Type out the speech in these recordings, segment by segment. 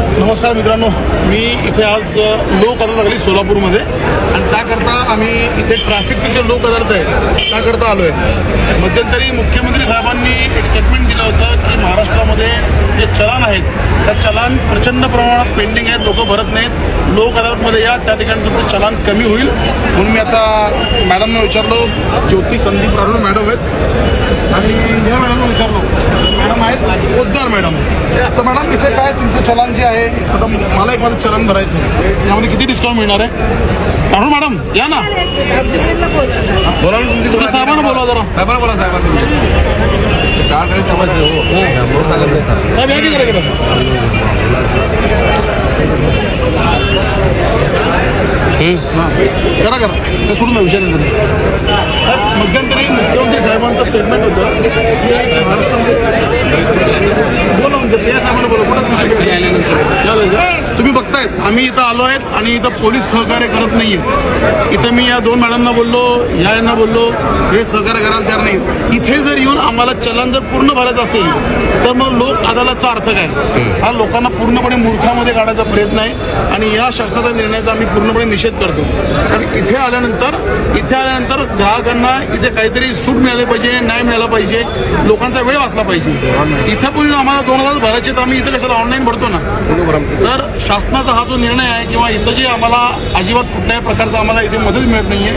नमस्कार मित्रांनो मी इथे आज लोक अदालत लागली सोलापूरमध्ये. आणि त्याकरता आम्ही इथे ट्रॅफिकचे जे लोक अदालत आहे त्याकरता आलो आहे मध्यंतरी मुख्यमंत्री साहेबांनी एक स्टेटमेंट दिलं होतं की महाराष्ट्रामध्ये जे चलन आहेत. त्या चलन प्रचंड प्रमाणात पेंडिंग आहेत. लोक भरत नाहीत. लोक अदालतमध्ये या त्या ठिकाणी तुमचं चलन कमी होईल. म्हणून मी आता मॅडमना विचारलो ज्योती संदीप राठोड मॅडम आहेत. आणि ह्या मॅडमला विचारलो मॅडम आहेत पोद्दार मॅडम तर मॅडम इथे काय तुमचं चलन जे आहे आता मला एक माझं चलन भरायचं आहे. यामध्ये किती डिस्काउंट मिळणार आहे? राठोड मॅडम या ना. बोला तुमची तुम्ही साहेबांना बोलवा जरा. साहेबांना बोला साहेबांना. हो. सोडून विषय नंतर मध्यंतरी मुख्यमंत्री साहेबांचं स्टेटमेंट होतं की महाराष्ट्रामध्ये बोला म्हणजे ते साहेबांना बोला कुठं आल्यानंतर तुम्ही बघतायत आम्ही इथं आलो आहेत आणि इथं पोलीस सहकार्य करत नाहीये. इथं मी या दोन मॅडमना बोललो ह्या यांना बोललो हे सहकार्य करायला तयार नाहीत इथे जर येऊन आम्हाला चलन जर पूर्ण भरायचं असेल तर मग लोक अदालतचा अर्थ काय? हा लोकांना पूर्णपणे मूर्खामध्ये काढायचा प्रयत्न आहे आणि या शासनाच्या निर्णयाचा आम्ही पूर्णपणे निषेध करतो. कारण इथे आल्यानंतर इथे आल्यानंतर ग्राहकांना इथे काहीतरी सूट मिळाली पाहिजे न्याय मिळाला पाहिजे लोकांचा वेळ वाचला पाहिजे. इथं पण आम्हाला दोन हजार भरायचे तर आम्ही इथं कशाला ऑनलाईन भरतो ना? तर शासनाचा हा जो निर्णय आहे किंवा इथं जे आम्हाला अजिबात कुठल्याही प्रकारचं आम्हाला इथे मदत मिळत नाहीये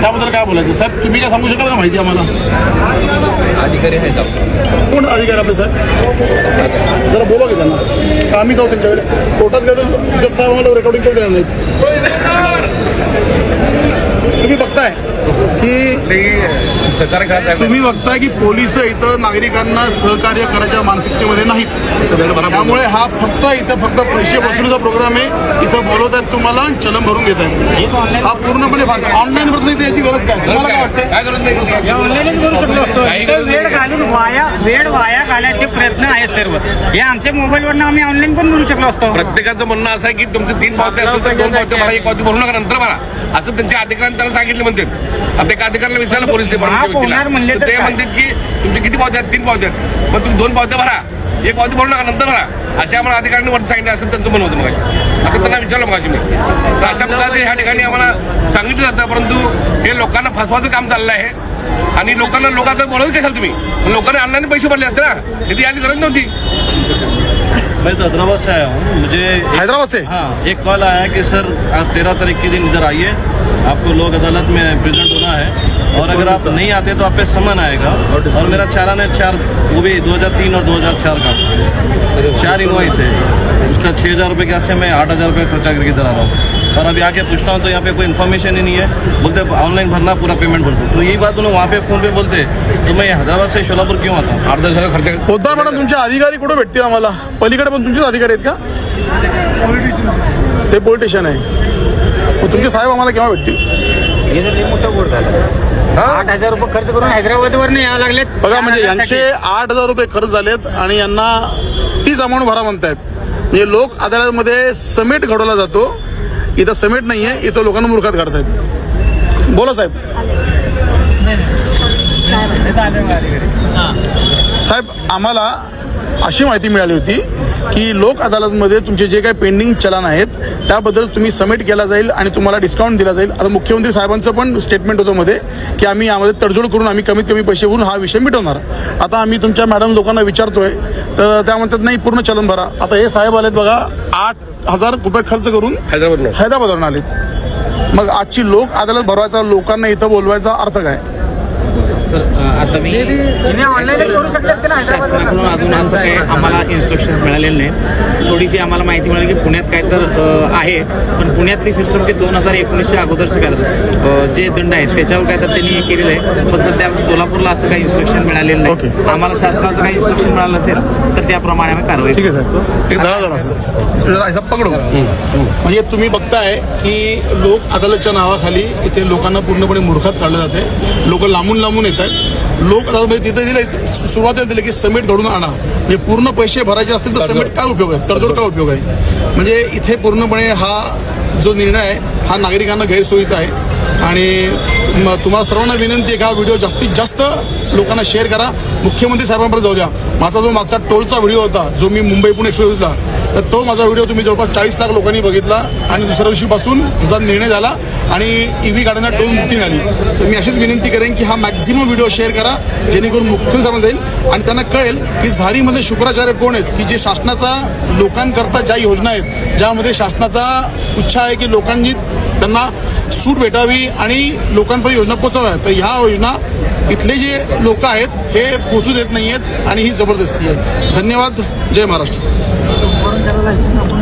त्याबद्दल काय बोलायचं? साहेब तुम्ही काय सांगू शकाल का माहिती आम्हाला? अधिकारी आहेत. कोण अधिकारी आपले साहेब? जरा बोला की त्यांना. का आम्ही जाऊ त्यांच्याकडे. कोर्टात गेलं जज साहेब आम्हाला रेकॉर्डिंग करून देणार नाहीत. तुम्ही बघताय की तुम्ही बघताय की पोलीस इथं नागरिकांना सहकार्य करायच्या मानसिकतेमध्ये नाहीत. त्यामुळे हा फक्त इथं फक्त पैसे वसुलीचा प्रोग्राम आहे. इथं बोलवत आहेत तुम्हाला चलन भरून घेत आहेत हा पूर्णपणे ऑनलाईन भरत नाही त्याची गरज काय? तुम्हाला काय ऑनलाईनच करू शकलो गरज वेळ नाही. घालून वाया वेळ वाया घालायचे प्रयत्न आहेत सर्व. हे आमच्या मोबाईलवरनं आम्ही ऑनलाईन पण करू शकलो असतो. प्रत्येकाचं म्हणणं असं आहे की तुमचे तीन पावते असतील तर दोन पावते भरा एक पावती भरू नका नंतर भरा. असं त्यांच्या अधिकाऱ्यांनी सांगितलं म्हणतात आता एका अधिकाऱ्याला विचारलं पोलीस डिपार्टमेंट ते? म्हणतात की तुमचे किती पावते आहेत तीन पावते आहेत मग तुम्ही दोन पावते भरा. एक पावती भरू नका नंतर भरा. अशा आम्हाला अधिकाऱ्यांनी वरती सांगितलं असं त्यांचं म्हणणं होतं मग आता त्यांना विचारलं मग मी. तर अशा प्रकारचे ह्या ठिकाणी आम्हाला सांगितलं जातं परंतु हे लोकांना फसवायचं काम चाललं आहे. आणि लोकांना लोक आता बोलवत कशाल तुम्ही? मग लोकांनी अन्नाने पैसे भरले असते ना. त्याची याची गरज नव्हती. मैं तो हैदराबाद से आया हूँ मुझे हैदराबाद से? हाँ एक कॉल आया है कि सर आप तेरह तारीख के दिन इधर आइए। आपको लोक अदालत में प्रेजेंट होना है। और अगर आप नहीं आते तो आप पे समन आएगा। और मेरा चालान है चार वो भी 2003 और 2004 का। चार इनवाइस है। उसका छः हज़ार रुपये के आस से मैं आठ हज़ार रुपये खर्चा करके इधर आ रहा हूँ। और अभी आके पूछता हूँ तो यहाँ पे कोई इन्फॉर्मेशन ही नहीं है। बोलते ऑनलाइन भरना पूरा पेमेंट भर दो। तो यही बात उन्होंने वहाँ पे फ़ोन पे बोलते तो मैं हैदराबाद से शोलापुर क्यों आता हूँ? अर्धा झाला खर्च पोद्दार मॅडम तुमचे अधिकारी कुठे भेटतील आम्हाला पलीकडे पण तुमचेच अधिकारी आहेत का? ते आहे. मग तुमचे साहेब आम्हाला केव्हा भेटतील? हे मोठं झालं. आठ हजार रुपये खर्च करून हैदराबादवरनं यावं लागलेत बघा म्हणजे यांचे आठ हजार रुपये खर्च झालेत आणि यांना तीच अमाऊंट भरा म्हणतायत. म्हणजे लोक अदालतमध्ये समेट घडवला जातो. इथं समेट नाहीये इथं लोकांना मूर्खात काढतायत. बोला साहेब. साहेब आम्हाला अशी माहिती मिळाली होती की लोक अदालतमध्ये तुमचे जे काही पेंडिंग चलन आहेत त्याबद्दल तुम्ही सबमिट केला जाईल आणि तुम्हाला डिस्काउंट दिला जाईल. आता मुख्यमंत्री साहेबांचं पण स्टेटमेंट होतं मध्ये की आम्ही यामध्ये तडजोड करून आम्ही कमीत कमी पैसे भरून हा विषय मिटवणार. आता आम्ही तुमच्या मॅडम लोकांना विचारतोय तर त्या म्हणतात नाही पूर्ण चलन भरा. आता हे साहेब आलेत बघा आठ हजार रुपये खर्च करून हैदराबाद हैदराबादवरून आलेत. मग आजची लोक अदालत भरवायचा लोकांना इथं बोलवायचा अर्थ काय? सर आता मी शासनाकडून. अजून असं काही आम्हाला इन्स्ट्रक्शन मिळालेले नाही. थोडीशी आम्हाला माहिती मिळाली की पुण्यात काय तर आहे पण पुण्यातली सिस्टम की दोन हजार एकोणीसच्या अगोदरचे काय जे दंड आहेत त्याच्यावर काय तर त्यांनी हे केलेलं आहे. पण सध्या सोलापूरला असं काही इन्स्ट्रक्शन मिळालेलं. नाही. आम्हाला शासनाचं काही इन्स्ट्रक्शन मिळालं असेल तर त्याप्रमाणे आम्ही कारवाई ठीक आहे पकडू. म्हणजे तुम्ही बघताय की लोक अदालतच्या नावाखाली इथे लोकांना पूर्णपणे मूर्खात काढलं जाते लोक लांबून लांबून येत आहेत लोक अदालतमध्ये तिथे दिले सुरुवातीला दिले की समेट घडून आणा. म्हणजे पूर्ण पैसे भरायचे असतील तर समेट काय उपयोग आहे? तडजोड काय उपयोग आहे? म्हणजे इथे पूर्णपणे हा जो निर्णय आहे हा नागरिकांना गैरसोयीचा आहे. आणि म- तुम्हाला सर्वांना विनंती आहे का हा व्हिडिओ जास्तीत जास्त लोकांना शेअर करा. मुख्यमंत्री साहेबांपर्यंत जाऊ द्या. माझा जो मागचा टोलचा व्हिडिओ होता जो मी मुंबई पुणे एक्सप्रेस होता तर तो माझा व्हिडिओ तुम्ही जवळपास चाळीस लाख लोकांनी बघितला आणि दुसऱ्या दिवशीपासून तुझा निर्णय झाला आणि ईव्ही गाड्यांना टोल मुक्ती मिळाली तर मी अशीच विनंती करेन की हा मॅक्झिमम व्हिडिओ शेअर करा जेणेकरून मुख्य समज जाईल आणि त्यांना कळेल की झारीमध्ये शुक्राचार्य कोण आहेत की जे शासनाचा लोकांकरता ज्या योजना आहेत ज्यामध्ये शासनाचा इच्छा आहे की लोकांनी त्यांना सूट भेटावी आणि लोकांपर्यंत योजना पोचाव्या तर ह्या योजना इथले जे लोक आहेत हे पोचू देत नाही आहेत आणि ही जबरदस्ती आहे. धन्यवाद. जय महाराष्ट्र. Oh, you.